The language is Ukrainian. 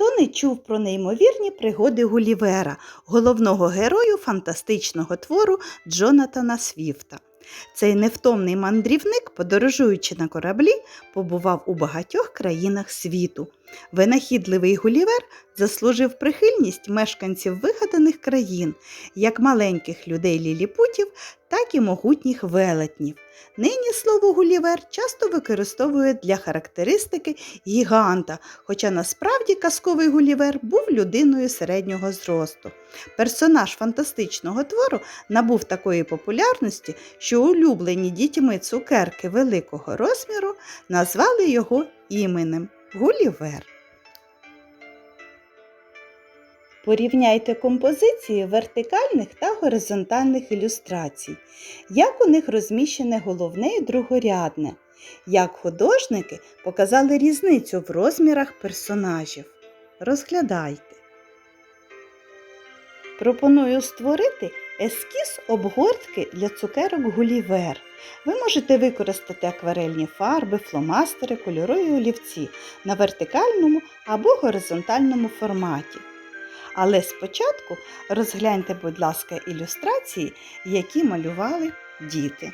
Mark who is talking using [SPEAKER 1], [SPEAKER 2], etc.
[SPEAKER 1] Хто не чув про неймовірні пригоди Гулівера, головного герою фантастичного твору Джонатана Свіфта. Цей невтомний мандрівник, подорожуючи на кораблі, побував у багатьох країнах світу. Винахідливий Гулівер заслужив прихильність мешканців вигаданих країн, як маленьких людей ліліпутів, так і могутніх велетнів. Нині слово Гулівер часто використовують для характеристики гіганта, хоча насправді казковий Гулівер був людиною середнього зросту. Персонаж фантастичного твору набув такої популярності, що улюблені дітьми цукерки великого розміру назвали його іменем Гулівер. Порівняйте композиції вертикальних та горизонтальних ілюстрацій, як у них розміщене головне і другорядне, як художники показали різницю в розмірах персонажів. Розглядайте. Пропоную створити ескіз обгортки для цукерок Гулівер. Ви можете використати акварельні фарби, фломастери, кольорові олівці на вертикальному або горизонтальному форматі. Але спочатку розгляньте, будь ласка, ілюстрації, які малювали діти.